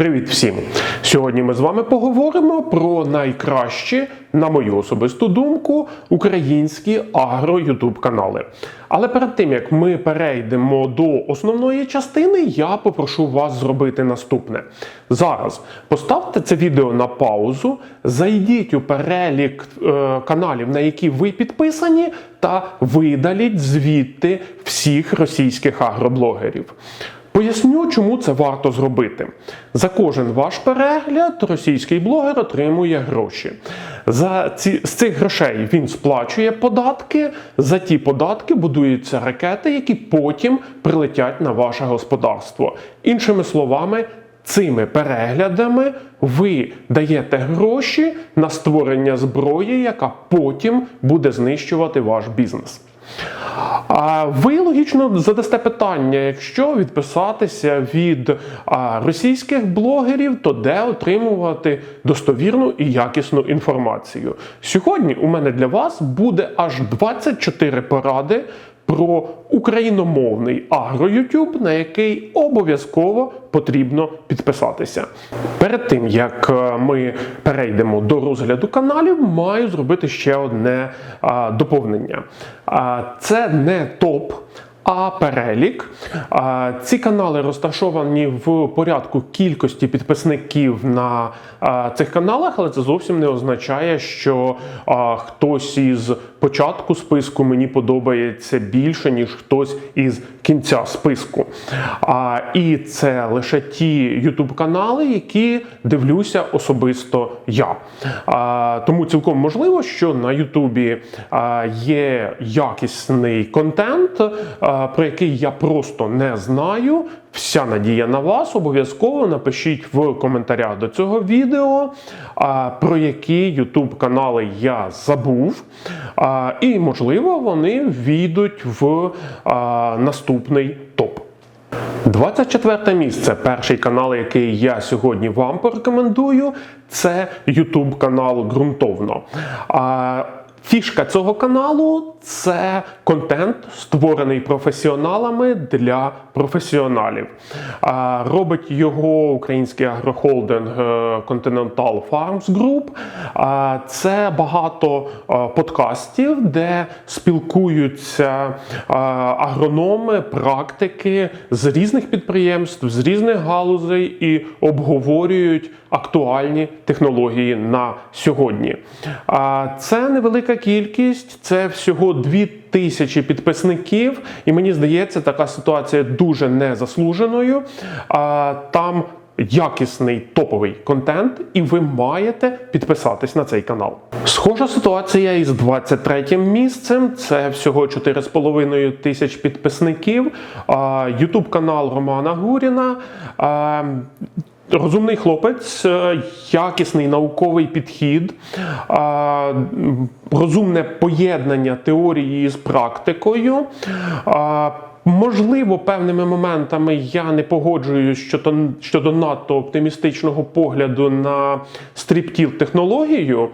Привіт всім! Сьогодні ми з вами поговоримо про найкращі, на мою особисту думку, українські агро-ютуб канали. Але перед тим як ми перейдемо до основної частини, я попрошу вас зробити наступне. Зараз поставте це відео на паузу, зайдіть у перелік е, каналів, на які ви підписані, та видаліть звідти всіх російських агроблогерів. Поясню, чому це варто зробити. За кожен ваш перегляд російський блогер отримує гроші. За ці, з цих грошей він сплачує податки. За ті податки будуються ракети, які потім прилетять на ваше господарство. Іншими словами, цими переглядами ви даєте гроші на створення зброї, яка потім буде знищувати ваш бізнес. Ви логічно задасте питання: якщо відписатися від російських блогерів, то де отримувати достовірну і якісну інформацію? Сьогодні у мене для вас буде аж 24 поради. Про україномовний агро-ютуб, на який обов'язково потрібно підписатися. Перед тим як е, ми перейдемо до розгляду каналів, маю зробити ще одне а, доповнення. А, це не топ. А перелік. Ці канали розташовані в порядку кількості підписників на цих каналах, але це зовсім не означає, що хтось із початку списку мені подобається більше, ніж хтось із кінця списку. А, І це лише ті YouTube канали, які дивлюся особисто я. А, Тому цілком можливо, що на Ютубі є якісний контент. а, про який я просто не знаю. Вся надія на вас. Обов'язково напишіть в коментарях до цього відео, про які YouTube канали я забув. І, можливо, вони війдуть в наступний топ. 24 місце. Перший канал, який я сьогодні вам порекомендую, це YouTube канал Ґрунтовно. Фішка цього каналу це контент, створений професіоналами для професіоналів. Робить його український агрохолдинг е, Continental Farms Group. Це багато подкастів, де спілкуються агрономи, практики з різних підприємств, з різних галузей і обговорюють актуальні технології на сьогодні. Це невелика кількість, це всього 2000 підписників, і мені здається, така ситуація дуже незаслуженою. Там якісний топовий контент, і ви маєте підписатись на цей канал. Схожа ситуація із 23 місцем. Це всього 4,5 тисяч підписників. Ютуб канал Романа Гуріна. Розумний хлопець, е, якісний науковий підхід, розумне поєднання теорії з практикою. Можливо, певними моментами я не погоджуюсь щодо, щодо надто оптимістичного погляду на стріптіл технологію,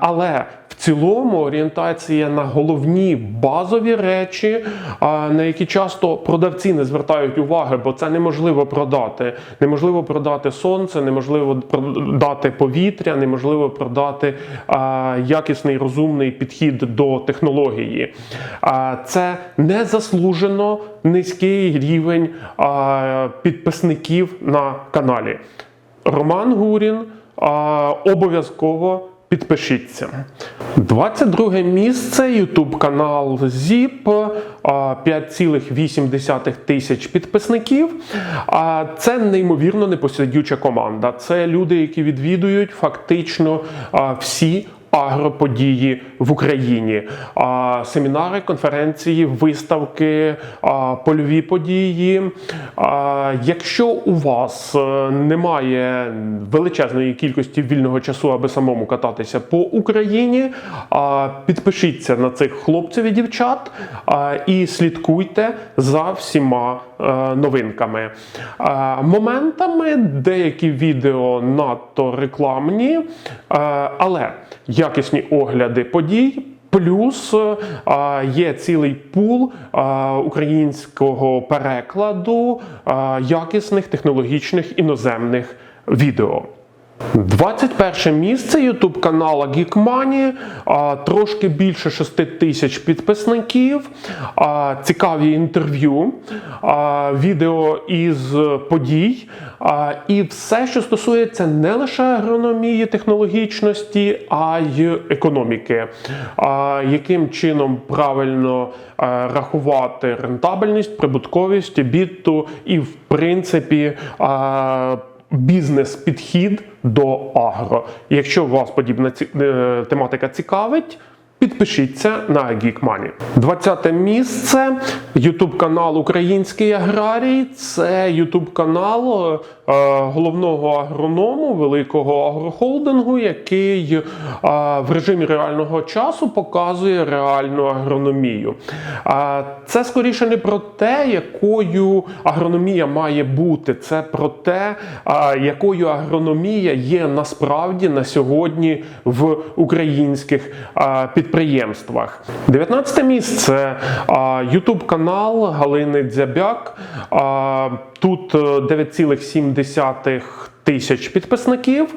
але цілому орієнтація на головні базові речі, на які часто продавці не звертають уваги, бо це неможливо продати. Неможливо продати сонце, неможливо продати повітря, неможливо продати якісний розумний підхід до технології. Це незаслужено низький рівень підписників на каналі. Роман Гурін обов'язково. Підпишіться. 22 місце YouTube канал ZIP, 5,8 тисяч підписників. Це неймовірно непосидюча команда. Це люди, які відвідують фактично всі агроподії в Україні, семінари, конференції, виставки, польові події. Якщо у вас е, немає величезної кількості вільного часу, аби самому кататися по Україні, підпишіться на цих хлопців і дівчат і слідкуйте за всіма е, новинками. Моментами деякі відео надто рекламні, але якісні огляди подій Плюс е, є цілий пул е, українського перекладу е, якісних технологічних іноземних відео. 21 місце Ютуб канала Geek Money, трошки більше 6 тисяч підписників, цікаві інтерв'ю, відео із подій. І все, що стосується не лише агрономії, технологічності, а й економіки. Яким чином правильно е, рахувати рентабельність, прибутковість, біту і, в принципі, бізнес-підхід до агро. Якщо вас подібна ці- е, тематика цікавить, підпишіться на Geek Money. 20 місце YouTube канал Український аграрій. Це YouTube канал е, головного агроному великого агрохолдингу, який е, в режимі реального часу показує реальну агрономію. А Це скоріше не про те, якою агрономія має бути, це про те, а, якою агрономія є насправді на сьогодні в українських а, підприємствах. 19 місце YouTube канал Галини Дзябяк. Тут е, 9,7 тисяч підписників.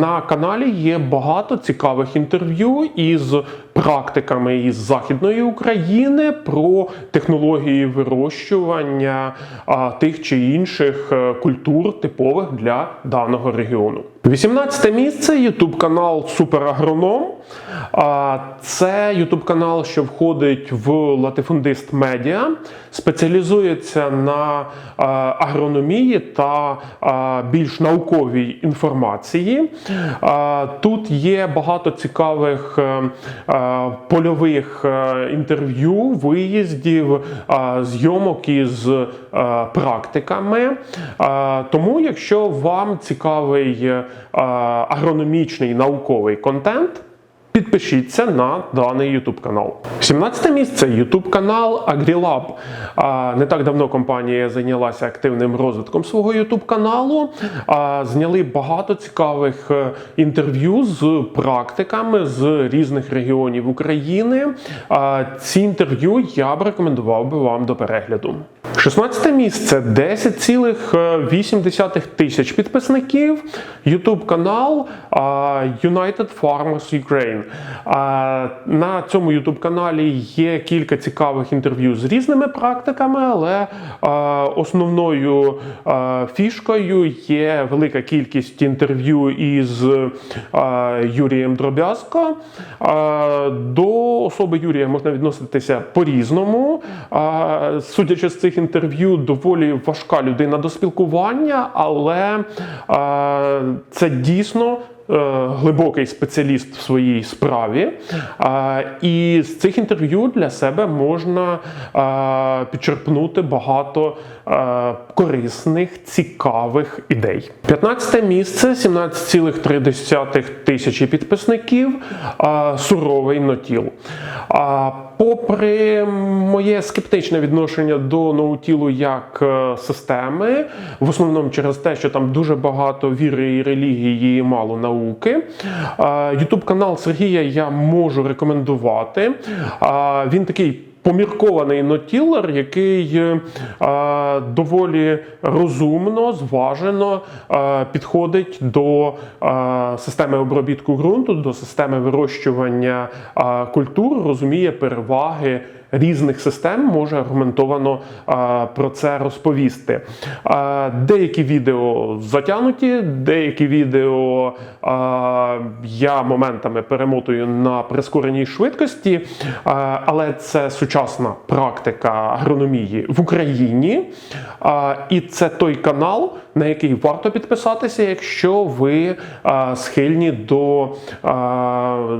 На каналі є багато цікавих інтерв'ю із практиками із Західної України про технології вирощування а, тих чи інших е, культур, типових для даного регіону. 18 місце YouTube канал Суперагроном. Це YouTube канал, що входить в Латифундист Медіа, спеціалізується на агрономії та більш науковій інформації. Тут є багато цікавих е, е, польових е, інтерв'ю, виїздів, е, зйомок із е, практиками. Е, Тому, якщо вам цікавий е, агрономічний науковий контент, Підпишіться на даний YouTube канал. 17 місце YouTube канал AgriLab. Не так давно компанія зайнялася активним розвитком свого YouTube каналу. Зняли багато цікавих е, інтерв'ю з практиками з різних регіонів України. Ці інтерв'ю я б рекомендував би вам до перегляду. 16 місце 10,8 тисяч підписників. YouTube канал United Farmers Ukraine. А, На цьому YouTube каналі є кілька цікавих інтерв'ю з різними практиками, але основною фішкою є велика кількість інтерв'ю із Юрієм Дробязко. До особи Юрія можна відноситися по-різному. Судячи з цих інтерв'ю, доволі важка людина до спілкування, але це дійсно. Е, Глибокий спеціаліст в своїй справі, і з цих інтерв'ю для себе можна підчерпнути багато корисних, цікавих ідей. 15 місце 17,3 тисячі підписників. Суровий нотіл. Попри моє скептичне відношення до ноутілу як е, системи, в основному через те, що там дуже багато віри і релігії, мало науки. Ютуб канал Сергія я можу рекомендувати. Він такий. Поміркований нотілер, який е, доволі розумно, зважено е, підходить до е, системи обробітку ґрунту, до системи вирощування е, культур, розуміє переваги різних систем, може аргументовано про це розповісти. Деякі відео затягнуті, деякі відео я моментами перемотую на прискореній швидкості, але це сучасна практика агрономії в Україні. І це той канал, на який варто підписатися, якщо ви схильні до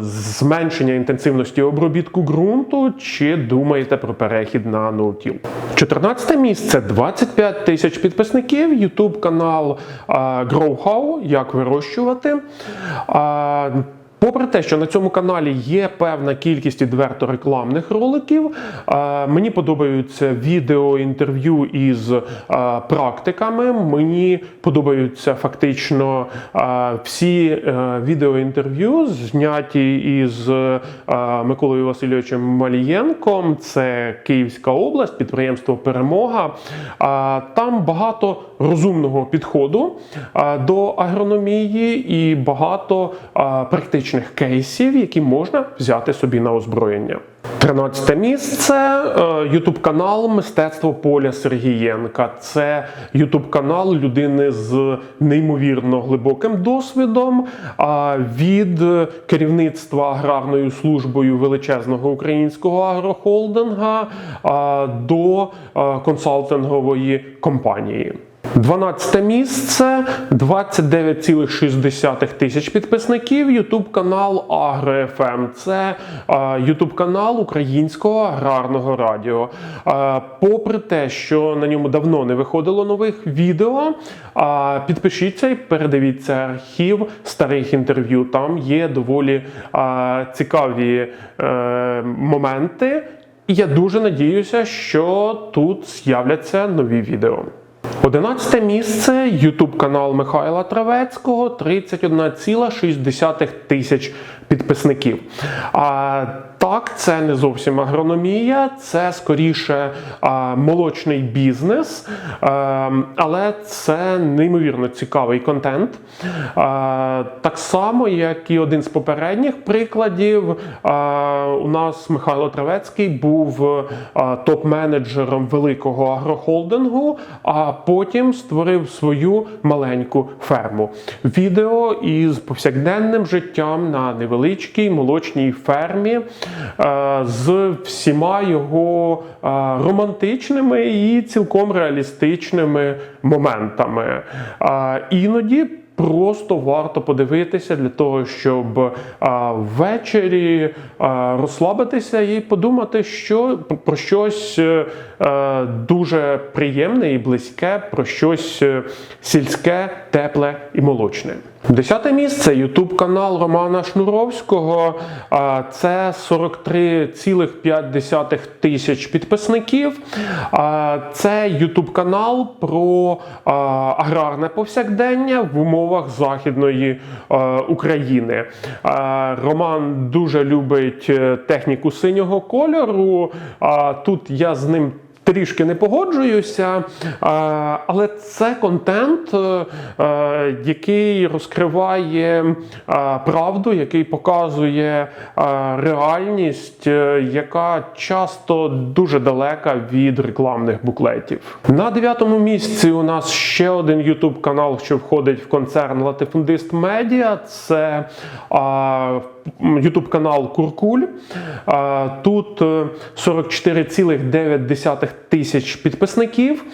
зменшення інтенсивності обробітку ґрунту чи думаєте про перехід на ноутіл. 14 місце 25 тисяч підписників. Ютуб канал е, Grow How, як вирощувати. Попри те, що на цьому каналі є певна кількість відверто рекламних роликів, е, мені подобаються відео інтерв'ю із е, практиками. Мені подобаються фактично е, всі відеоінтерв'ю, зняті із Миколою Васильовичем Малієнком. Це Київська область, підприємство Перемога. Там багато розумного підходу до агрономії і багато а, практичних кейсів, які можна взяти собі на озброєння. 13 місце Ютуб канал Мистецтво Поля Сергієнка. Це Ютуб канал людини з неймовірно глибоким досвідом від керівництва аграрною службою величезного українського агрохолдинга до консалтингової компанії. 12 місце 29,6 тисяч підписників. Ютуб канал AgroFM. Це Ютуб канал Українського аграрного радіо. Попри те, що на ньому давно не виходило нових відео, підпишіться і передивіться архів старих інтерв'ю. Там є доволі цікаві е, моменти. І я дуже надіюся, що тут з'являться нові відео. 11 місце YouTube канал Михайла Травецького 31,6 тисяч підписників. А так, це не зовсім агрономія, це скоріше а, молочний бізнес, а, але це неймовірно цікавий контент. А, так само, як і один з попередніх прикладів, а, у нас Михайло Травецький був топ-менеджером великого агрохолдингу, а потім створив свою маленьку ферму. Відео із повсякденним життям на невеличкій молочній фермі. Е, з всіма його е, романтичними і цілком реалістичними моментами. Е, іноді. Просто варто подивитися для того, щоб ввечері розслабитися і подумати, що про щось дуже приємне і близьке, про щось сільське, тепле і молочне. Десяте місце Ютуб канал Романа Шнуровського. Це 43,5 тисяч підписників. Це Ютуб канал про аграрне повсякдення в умовах Західної України. Роман дуже любить е, техніку синього кольору. Тут я з ним. Трішки не погоджуюся, але це контент, е, який розкриває правду, який показує реальність, е, яка часто дуже далека від рекламних буклетів. На дев'ятому місці у нас ще один YouTube канал, що входить в концерн Латифундист Медіа. Це YouTube канал Куркуль. Тут 44,9 тисяч підписників.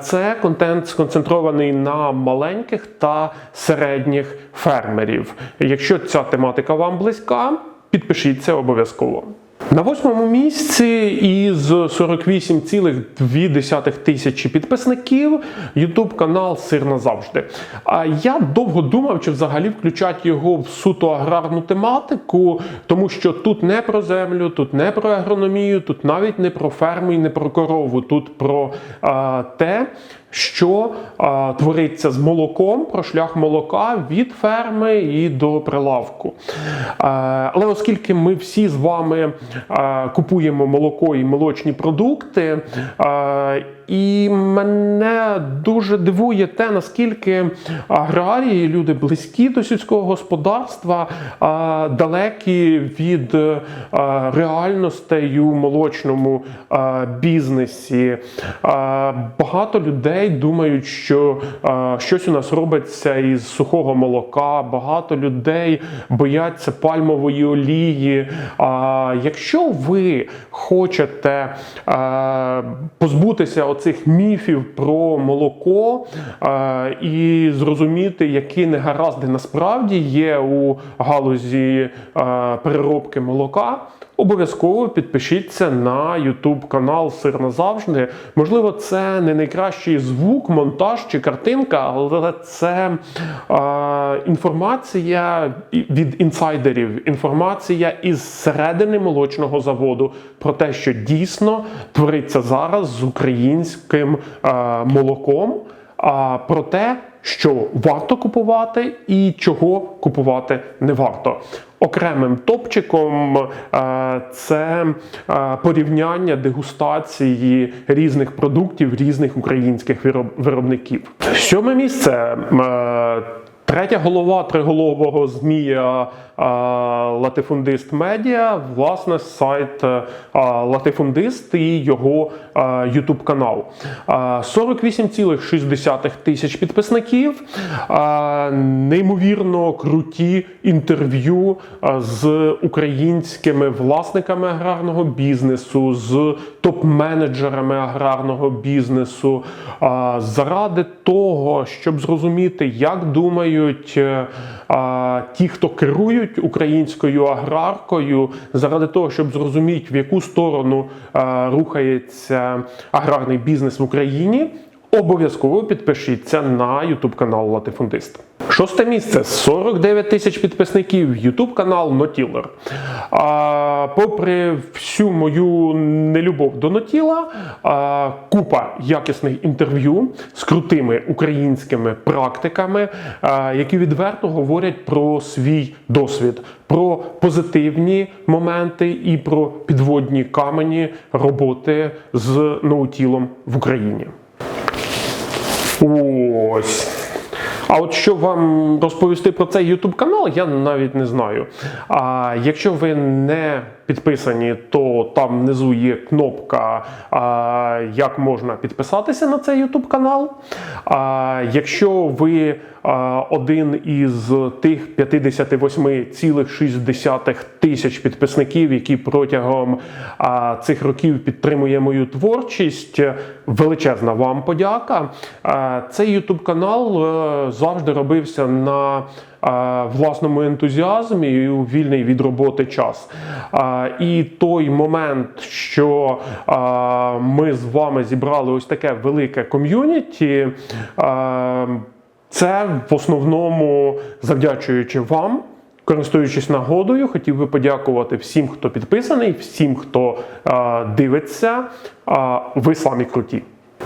Це контент сконцентрований на маленьких та середніх фермерів. Якщо ця тематика вам близька, підпишіться обов'язково. На восьмому місці із 48,2 тисячі підписників YouTube канал Сир назавжди. А я довго думав, чи взагалі включати його в суто аграрну тематику, тому що тут не про землю, тут не про агрономію, тут навіть не про ферму і не про корову, тут про а, те що а, твориться з молоком про шлях молока від ферми і до прилавку. А, але оскільки ми всі з вами а, купуємо молоко і молочні продукти, а, і мене дуже дивує те, наскільки аграрії, люди близькі до сільського господарства, далекі від реальностей у молочному бізнесі. Багато людей думають, що щось у нас робиться із сухого молока. Багато людей бояться пальмової олії. Якщо ви хочете позбутися оцих міфів про молоко е, і зрозуміти, які негаразди насправді є у галузі е, переробки молока. Обов'язково підпишіться на YouTube канал Сир назавжди. Можливо, це не найкращий звук, монтаж чи картинка, але це. Е, інформація від інсайдерів, інформація із середини молочного заводу про те, що дійсно твориться зараз з українським е, молоком, а про те, що варто купувати і чого купувати не варто. Окремим топчиком е, це е, порівняння дегустації різних продуктів різних українських вироб- виробників. Сьоме місце. Е, Третя голова триголового змія е, Латифундист Медіа, власне, сайт е, Латифундист і його Ютуб канал. Е, 48,6 тисяч підписників, е, неймовірно круті інтерв'ю е, з українськими власниками аграрного бізнесу, з топ-менеджерами аграрного бізнесу, е, заради того, щоб зрозуміти, як думають е, а, ті, хто керують українською аграркою, заради того, щоб зрозуміти, в яку сторону а, рухається аграрний бізнес в Україні. Обов'язково підпишіться на YouTube канал Латифундист. Шосте місце 49 тисяч підписників. YouTube канал Нотілер. А, попри всю мою нелюбов до Нотіла, а, купа якісних інтерв'ю з крутими українськими практиками, а, які відверто говорять про свій досвід, про позитивні моменти і про підводні камені роботи з ноутілом в Україні. Ось. А от що вам розповісти про цей YouTube канал, я навіть не знаю. А якщо ви не підписані, то там внизу є кнопка, як можна підписатися на цей YouTube канал. А якщо ви один із тих 58,6 тисяч підписників, які протягом цих років підтримує мою творчість, величезна вам подяка. Цей YouTube канал е, завжди робився на власному ентузіазмі і у вільний від роботи час. І той момент, що ми з вами зібрали ось таке велике ком'юніті. Це в основному завдячуючи вам. Користуючись нагодою, хотів би подякувати всім, хто підписаний, всім, хто е, дивиться. Е, ви самі круті.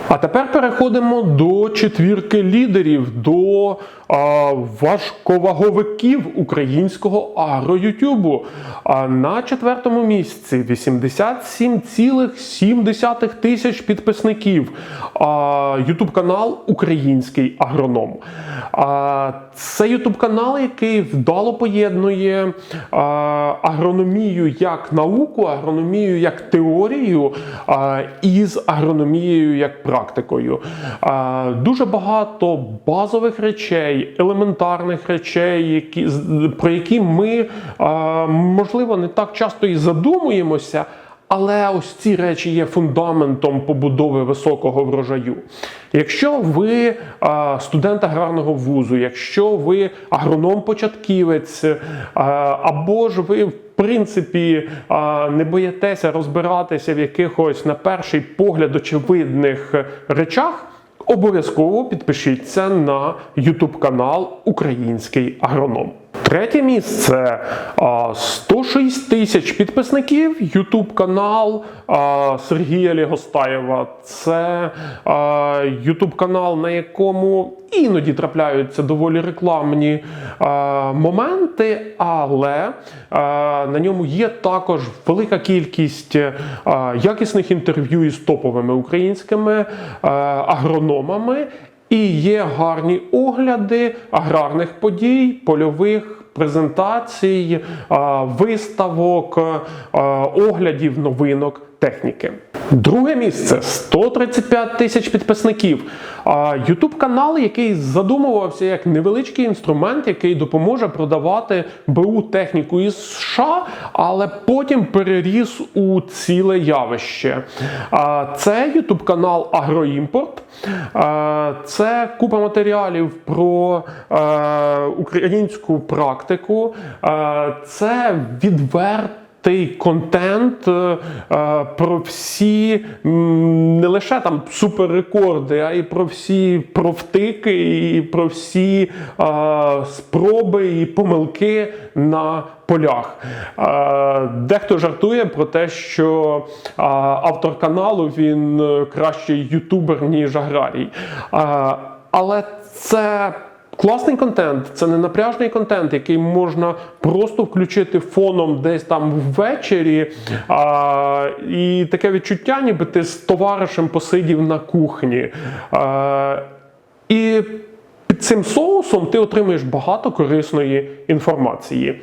А тепер переходимо до четвірки лідерів, до е, важковаговиків українського агро-ютюбу. А на четвертому місці 87,7 тисяч підписників. Ютуб канал Український агроном. А, Це Ютуб канал, який вдало поєднує а, агрономію як науку, агрономію як теорію а, із агрономією як практикою. Дуже багато базових речей, елементарних речей, які, про які ми можливо не так часто і задумуємося. Але ось ці речі є фундаментом побудови високого врожаю. Якщо ви студент аграрного вузу, якщо ви агроном-початківець, або ж ви принципі не боїтеся розбиратися в якихось на перший погляд очевидних речах, обов'язково підпишіться на YouTube канал Український агроном. Третє місце 106 тисяч підписників. Ютуб канал Сергія Лігостаєва. Це Ютуб канал, на якому іноді трапляються доволі рекламні моменти, але на ньому є також велика кількість якісних інтерв'ю із топовими українськими агрономами. І є гарні огляди аграрних подій, польових презентацій, виставок, оглядів новинок техніки. Друге місце 135 тисяч підписників. Ютуб канал, який задумувався як невеличкий інструмент, який допоможе продавати БУ техніку із США, але потім переріс у ціле явище. А, Це Ютуб канал Агроімпорт. Це купа матеріалів про е, українську практику. Це відверто Той контент е, е, про всі не лише там суперрекорди, а й про всі провтики, і про всі е, спроби і помилки на полях. Дехто жартує про те, що автор каналу він кращий ютубер, ніж аграрій. Але це Класний контент, це не напряжний контент, який можна просто включити фоном десь там ввечері. А, і таке відчуття, ніби ти з товаришем посидів на кухні. А, і під цим соусом ти отримаєш багато корисної інформації.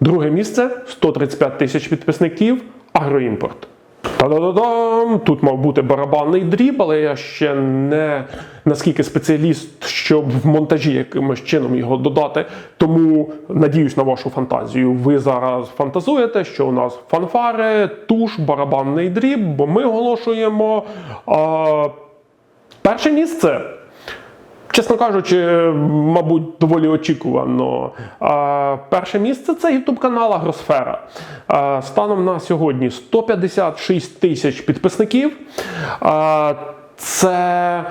Друге місце 135 тисяч підписників Агроімпорт. Та-да-да-дам! Тут мав бути барабанний дріб, але я ще не наскільки спеціаліст, щоб в монтажі якимось чином його додати. Тому надіюсь на вашу фантазію. Ви зараз фантазуєте, що у нас фанфари, туш, барабанний дріб, бо ми оголошуємо а, перше місце. Чесно кажучи, мабуть, доволі очікувано. Перше місце це YouTube канал Агросфера. Станом на сьогодні 156 тисяч підписників. Це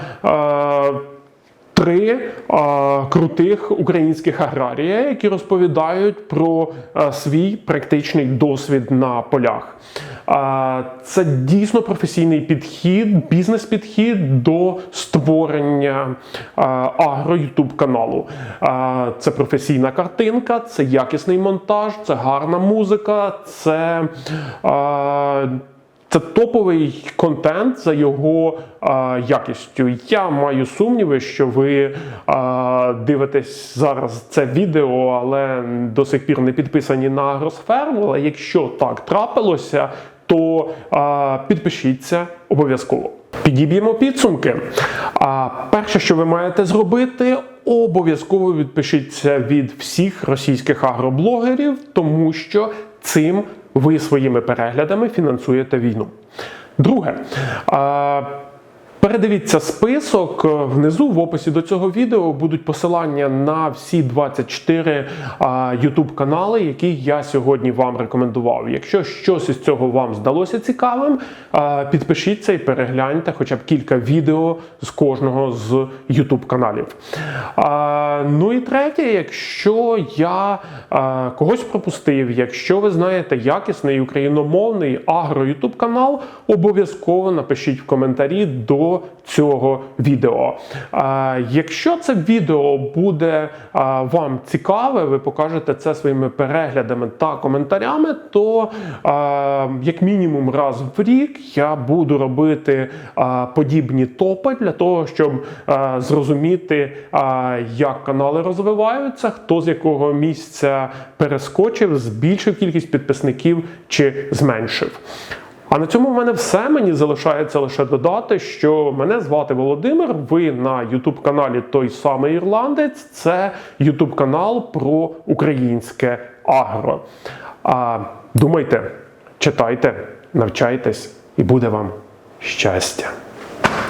три а, крутих українських аграрія, які розповідають про а, свій практичний досвід на полях. А, це дійсно професійний підхід, бізнес-підхід до створення агро Ютуб каналу. А, це професійна картинка, це якісний монтаж, це гарна музика, це. А, це топовий контент за його а, якістю. Я маю сумніви, що ви а, дивитесь зараз це відео, але до сих пір не підписані на Агросферу. Але якщо так трапилося, то а, підпишіться обов'язково. Підіб'ємо підсумки. А перше, що ви маєте зробити, обов'язково відпишіться від всіх російських агроблогерів, тому що цим ви своїми переглядами фінансуєте війну. Друге. Передивіться список внизу в описі до цього відео будуть посилання на всі 24 YouTube канали, які я сьогодні вам рекомендував. Якщо щось із цього вам здалося цікавим, підпишіться і перегляньте хоча б кілька відео з кожного з YouTube каналів. Ну і третє, якщо я когось пропустив, якщо ви знаєте якісний україномовний агро YouTube канал, обов'язково напишіть в коментарі до цього відео. А, Якщо це відео буде а, вам цікаве, ви покажете це своїми переглядами та коментарями, то а, як мінімум раз в рік я буду робити а, подібні топи для того, щоб а, зрозуміти, а, як канали розвиваються, хто з якого місця перескочив, збільшив кількість підписників чи зменшив. А на цьому в мене все. Мені залишається лише додати, що мене звати Володимир. Ви на ютуб-каналі Той самий Ірландець. Це ютуб-канал про українське агро. А, Думайте, читайте, навчайтесь, і буде вам щастя!